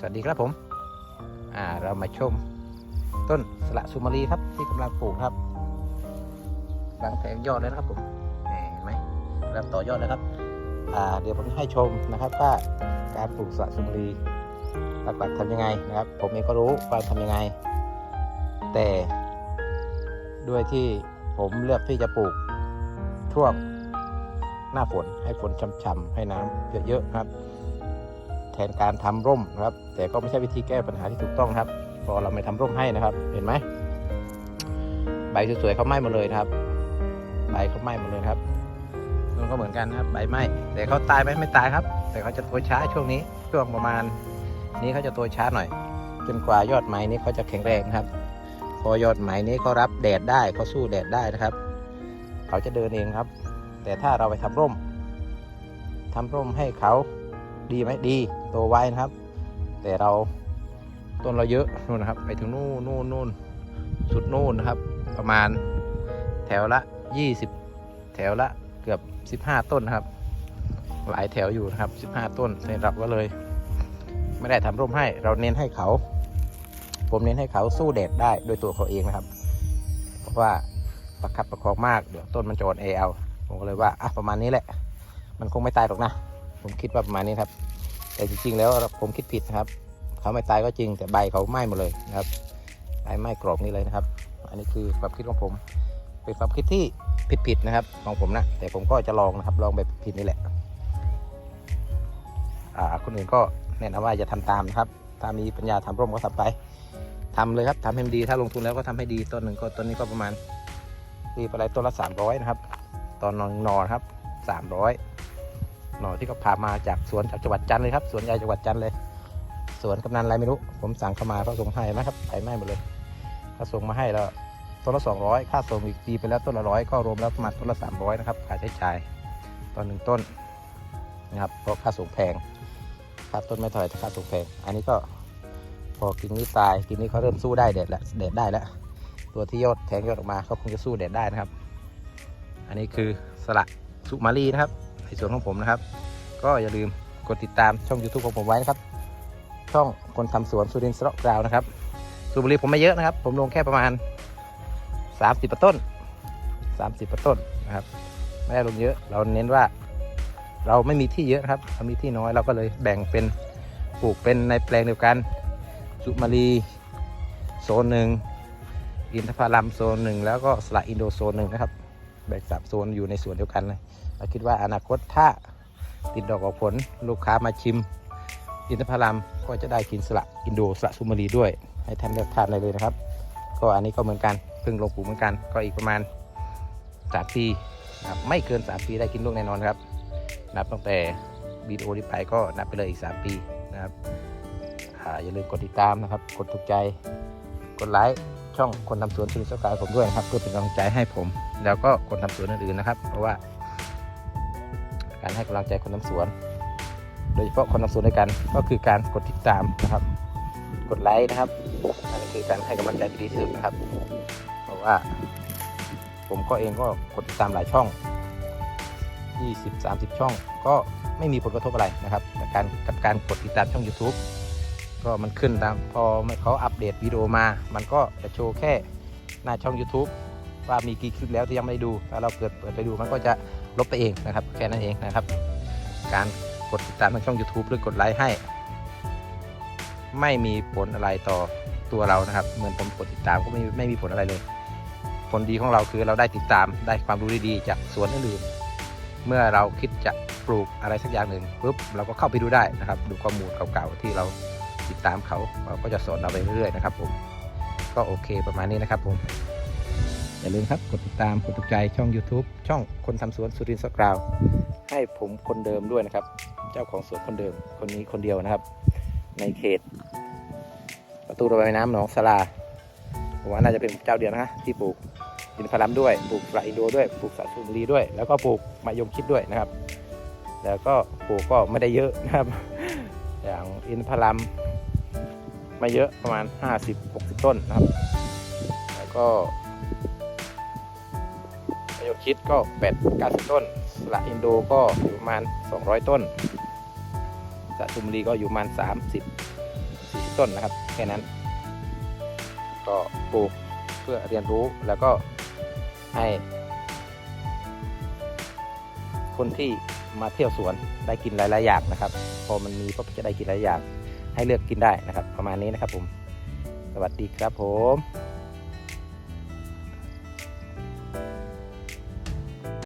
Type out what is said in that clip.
สวัสดีครับผมอ่าเรามาชม ต้นสละสุมารีครับที่กำลังปลูกครับกำลังแทงยอดเลยนะครับผมเห็นไหมเริ่มต่อยอดแล้วครับอ่าเดี๋ยวผมให้ชมนะครับว่าการปลูกสละสุมารีหลักๆทำยังไงนะครับ ผมเองก็รู้ว่าทำยังไง แต่ด้วยที่ผมเลือกที่จะปลูกช่วงหน้าฝนให้ฝนช่ำๆให้น้ำเยอะๆครับ ทนการทำร่มนะครับ แต่ก็ไม่ใช่วิธีแก้ปัญหาที่ถูกต้องครับพอเราไม่ทำร่มให้นะครับ เห็นไหมใบสวยๆเขาไหม้หมดเลยนะครับใบเขาไหม้หมดเลยครับมันก็เหมือนกันนะครับใบไหม้แต่เขาตายไหมไม่ตายครับ แต่เขาจะโตช้าช่วงนี้ช่วงประมาณ นี้เขาจะโตช้าหน่อย จนกว่ายอดไม้นี้เขาจะแข็งแรงครับ พอยอดไม้นี้เขารับแดดได้เขาสู้แดดได้นะครับ เขาจะเดินเองครับ แต่ถ้าเราไปทำร่มทำร่มให้เขา ดีไหมดีโตไวนะครับ แต่เราต้นเราเยอะนู่นนะครับ ไปถึงนู่นนู่นนู่นสุดนู่นนะครับ ประมาณแถวละ 20 แถวละเกือบ 15 ต้นนะครับ หลายแถวอยู่นะครับ 15 ต้นในรับก็เลย ไม่ได้ทำร่มให้เราเน้นให้เขา ผมเน้นให้เขาสู้แดดได้โดยตัวเขาเองนะครับ เพราะว่าประคับประคองมากเดี๋ยวต้นมันจะอ่อนแอเอาผมก็เลยว่าอะประมาณนี้แหละ มันคงไม่ตายหรอกนะ ผมคิดว่าประมาณนี้ครับ แต่จริงๆแล้วผมคิดผิดนะครับ เขาไม่ตายก็จริงแต่ใบเขาไหม้หมดเลยนะครับใบไหม้กรอบนี่เลยนะครับ อันนี้คือความคิดของผม เป็นความคิดที่ผิดๆนะครับของผมนะ แต่ผมก็จะลองนะครับ ลองแบบผิดนี่แหละอ่าคนอื่นก็แนะนำว่าอย่าทำตามนะครับ ถ้ามีปัญญาทำร่มก็ทำไปทำเลยครับทำให้ดี ถ้าลงทุนแล้วก็ทำให้ดีต้นหนึ่งก็ต้นนี้ก็ประมาณตีไปอะไรต้นละสามร้อยนะครับ ตอนนอนนอนครับสามร้อย หน่อที่เขาพามาจากสวนจากจังหวัดจันทร์เลยครับ สวนใหญ่จังหวัดจันทร์เลย สวนกำนันอะไรไม่รู้ ผมสั่งเข้ามาเขาส่งให้นะครับไฟไม้หมดเลยเขาส่งมาให้แล้วต้นละสองร้อยค่าส่งอีกทีไปแล้วต้นละร้อยก็รวมแล้วประมาณต้นละสามร้อยนะครับค่าใช้จ่ายตอนหนึ่งต้นนะครับเพราะค่าส่งแพงค่าต้นไม่เท่าไหร่แต่ค่าส่งแพง อันนี้ก็พอกิ่งนี้ตายกิ่งนี้เขาเริ่มสู้ได้แดดแล้วแดดได้แล้วตัวที่ยอดแทงยอดออกมาเขาคงจะสู้แดดได้นะครับ อันนี้คือสละสุมาลีนะครับ ในส่วนของผมนะครับ ก็อย่าลืมกดติดตามช่อง YouTube ของผมไว้นะครับ ช่องคนทำสวนสุรินทร์สระกราวนะครับ สูบบุหรี่ผมไม่เยอะนะครับ ผมลงแค่ประมาณ 30ประต้น 30ประต้นนะครับ ไม่ได้ลงเยอะ เราเน้นว่า เราไม่มีที่เยอะครับเรามีที่น้อยเราก็เลยแบ่งเป็นปลูกเป็นในแปลงเดียวกันสุมาลีโซนหนึ่งอินทผลัมโซนหนึ่งแล้วก็สละอินโดโซนหนึ่งนะครับ แบ่งสามโซนอยู่ในสวนเดียวกันเลยเราคิดว่าอนาคตถ้าติดดอกออกผลลูกค้ามาชิม อินทผลัมก็จะได้กินสละอินโดสละซูมารีด้วย ให้ท่านเลือกทานได้เลยนะครับ ก็อันนี้ก็เหมือนกันเพิ่งลงปลูกเหมือนกัน ก็อีกประมาณสามปีนะครับไม่เกินสามปีได้กินลูกแน่นอนครับ นับตั้งแต่บีดโอนี้ไปก็นับไปเลยอีกสามปีนะครับอย่าลืมกดติดตามนะครับ กดถูกใจ กดไลค์ช่องคนทำสวนทีมสกายผมด้วยนะครับเพื่อเป็นกำลังใจให้ผม แล้วก็คนทำสวนอื่นๆนะครับ เพราะว่า การให้กำลังใจคนทำสวน โดยเฉพาะคนทำสวนด้วยกัน ก็คือการกดติดตามนะครับ กดไลค์นะครับอันนี้คือการให้กำลังใจที่ดีที่สุดนะครับ เพราะว่า ผมก็เองก็กดติดตามหลายช่อง20 30 ช่อง ก็ไม่มีผลกระทบอะไรนะครับกับการกับการกดติดตามช่อง YouTube ก็มันขึ้นตามพอเขาอัปเดตวิดีโอมา มันก็จะโชว์แค่หน้าช่อง YouTube ว่ามีกี่คลิปแล้วที่ยังไม่ได้ดู ถ้าเราเกิดเปิดไปดูมันก็จะลบไปเองนะครับ แค่นั้นเองนะครับ การกดติดตามทางช่อง YouTube หรือกดไลค์ให้ ไม่มีผลอะไรต่อตัวเรานะครับ เหมือนผมกดติดตามก็ไม่ไม่มีผลอะไรเลย ผลดีของเราคือเราได้ติดตามได้ความรู้ดีๆจากสวนอื่นๆเมื่อเราคิดจะปลูกอะไรสักอย่างหนึ่งปุ๊บเราก็เข้าไปดูได้นะครับ ดูข้อมูลเก่าๆที่เราติดตามเขาเขาก็จะสอนเราไปเรื่อยๆนะครับผมก็โอเคประมาณนี้นะครับผม อย่าลืมครับ กดติดตาม กดถูกใจช่อง YouTube ช่องคนทำสวนสุรินทร์สกราว ให้ผมคนเดิมด้วยนะครับ เจ้าของสวนคนเดิมคนนี้คนเดียวนะครับ ในเขต ประตูระบายน้ำหนองสลาผมว่าน่าจะเป็นเจ้าเดียวนะฮะที่ปลูกอินทผลัมด้วยปลูกสระอินโดด้วยปลูกสระสุมรีด้วย แล้วก็ปลูกมะยมชิดด้วยนะครับ แล้วก็ปลูกก็ไม่ได้เยอะนะครับ อย่างอินทผลัมไม่เยอะประมาณ 50-60 ต้นนะครับ แล้วก็ ยงชิดก็8 90 ต้นสละอินโดก็อยู่ประมาณ 200 ต้นสะชุมรีก็อยู่ประมาณ30ต้นนะครับ แค่นั้น ก็ปลูกเพื่อเรียนรู้แล้วก็ให้ คนที่มาเที่ยวสวนได้กินหลาย ๆ อย่างนะครับ พอมันมีก็จะได้กินหลายอย่าง ให้เลือกกินได้นะครับ ประมาณนี้นะครับผม สวัสดีครับผม